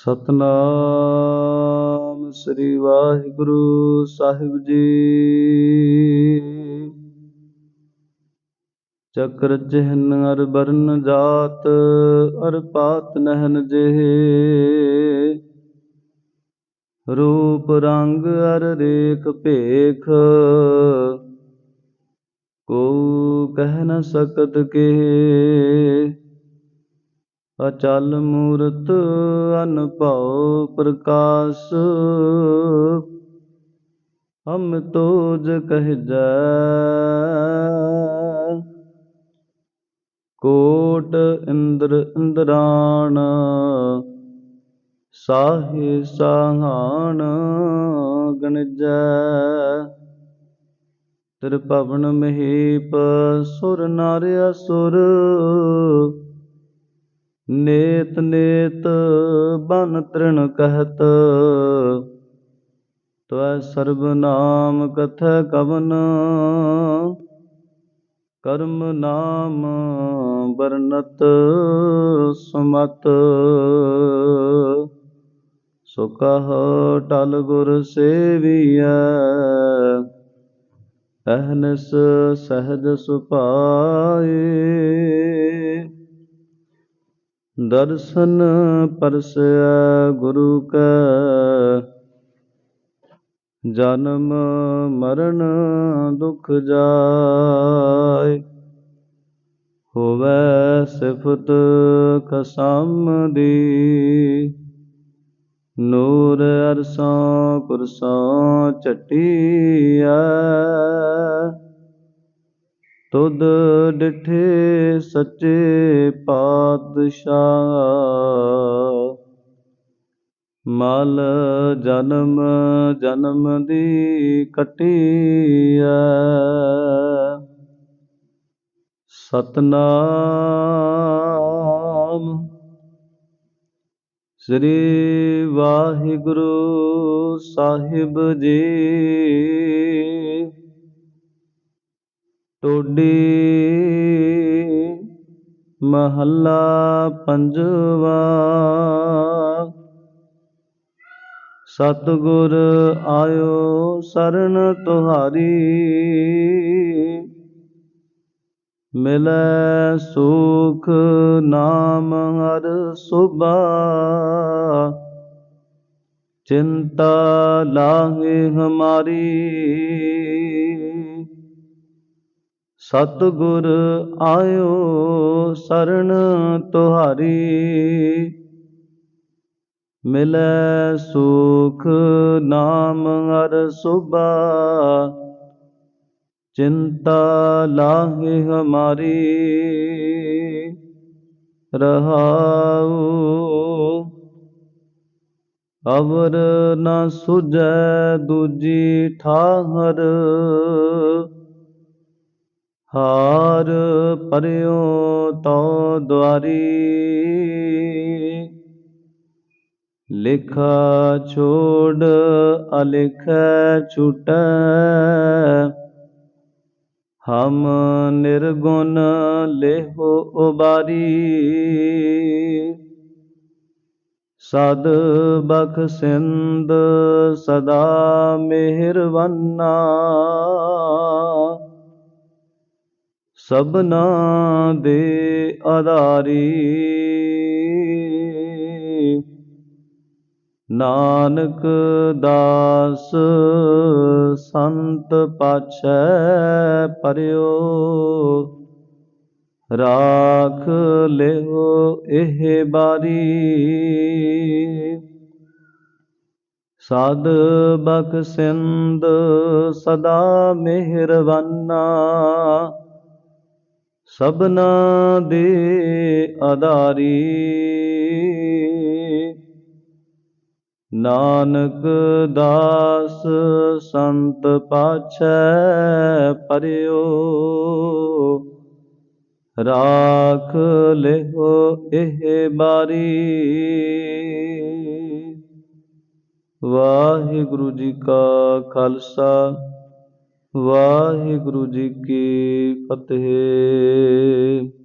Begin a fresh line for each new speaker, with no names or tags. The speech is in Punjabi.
ਸਤਨਾਮ ਸ੍ਰੀ ਵਾਹਿਗੁਰੂ ਸਾਹਿਬ ਜੀ। ਚੱਕਰ ਚਿਹਨ ਅਰ ਬਰਨ ਜਾਤ, ਅਰ ਪਾਤ ਨਹਨ ਜਿਹੇ। ਰੂਪ ਰੰਗ ਅਰ ਰੇਖ ਭੇਖ ਕੋ ਕਹਿ ਨ ਸਕਤ ਕੇ ਅਚਲ ਮੂਰਤ ਅਨਭਉ ਪ੍ਰਕਾਸ਼। ਹਮ ਤੋਜ ਕਹਿਜੈ, ਕੋਟ ਇੰਦਰ ਇੰਦਰਾਣ, ਸਾਹੇ ਸਾਹਾਣ ਗਣਜੈ। ਤਿਰ ਭਵਨ ਮਹੀਪ ਸੁਰ ਨਰ ਅਸੁਰ ਨੇਤ ਨੇਤ ਬਨ ਤ੍ਰਿਣ ਕਹਿਤ। ਤਵੈ ਸਰਬ ਨਾਮ ਕਥੈ ਕਵਨ। ਕਰਮ ਨਾਮ ਬਰਨਤ ਸਮਤ। ਸੋ ਕਹ ਟਲ ਗੁਰ ਸੇਵੀਐ। ਅਹਨਸ ਸਹਜ ਸੁਭਾਏ ਦਰਸ਼ਨ ਪਰਸੈ ਗੁਰੂ ਕੈ। ਜਨਮ ਮਰਨ ਦੁਖ ਜਾਏ। ਹੋਵੈ ਸਿਫਤ ਖਸਮ ਦੀ। ਨੂਰ ਅਰਸਾਂ ਕੁਰਸਾਂ ਚਟੀਐ ਤੁਧ ਡਿਠੇ ਸੱਚੇ ਪਾਤਸ਼ਾਹ। ਮਲ ਜਨਮ ਜਨਮ ਦੀ ਕਟੀਐ। ਸਤਨਾਮ ਸ੍ਰੀ ਵਾਹਿਗੁਰੂ ਸਾਹਿਬ ਜੀ। ਟੋਡੀ ਮਹੱਲਾ ਪੰਜਵਾ। ਸਤਿਗੁਰ ਆਇਓ ਸ਼ਰਨ ਤੁਹਾਰੀ, ਮਿਲੈ ਸੁਖ ਨਾਮ ਹਰ ਸੁਭਾ। ਚਿੰਤਾ ਲਾਹੇ ਹਮਾਰੀ ਸਤਿਗੁਰ ਆਇਓ ਸਰਣ ਤੁਹਾਰੀ। ਮਿਲੈ ਸੁਖ ਨਾਮ ਹਰ ਸੁਭਾ। ਚਿੰਤਾ ਲਾਹੇ ਹਮਾਰੀ। ਰਹਾਉ ਅਵਰ ਨਾ ਸੁਜੈ ਦੂਜੀ ਠਾਹਰ। ਹਾਰ ਪਰਿਓ ਤੋ ਦੁਆਰੀ। ਲਿਖਾ ਛੋੜ ਅਲਿਖੈ ਛੁਟੈ। ਹਮ ਨਿਰਗੁਣ ਲੇਹੋ ਉਬਾਰੀ। ਸਦ ਬਖਸਿੰਦ ਸਦਾ ਮਿਹਰਵੰਨਾ। ਸਭਨਾ ਦੇ ਆਧਾਰੀ। ਨਾਨਕ ਦਾਸ ਸੰਤ ਪਾਛੈ ਪਰਿਓ, ਰਾਖ ਲਿਓ ਇਹ ਬਾਰੀ। ਸਦ ਬਖਸਿੰਦ ਸਦਾ ਮਿਹਰਵਾਨਾ ਸਭਨਾ ਦੇ ਆਧਾਰੀ। ਨਾਨਕ ਦਾਸ ਸੰਤ ਪਾਛੈ ਪਰਿਓ, ਰਾਖ ਲਿਓ ਇਹ ਬਾਰੀ। ਵਾਹਿਗੁਰੂ ਜੀ ਕਾ ਖਾਲਸਾ ਵਾਹਿਗੁਰੂ ਜੀ ਕੀ ਫਤਿਹ।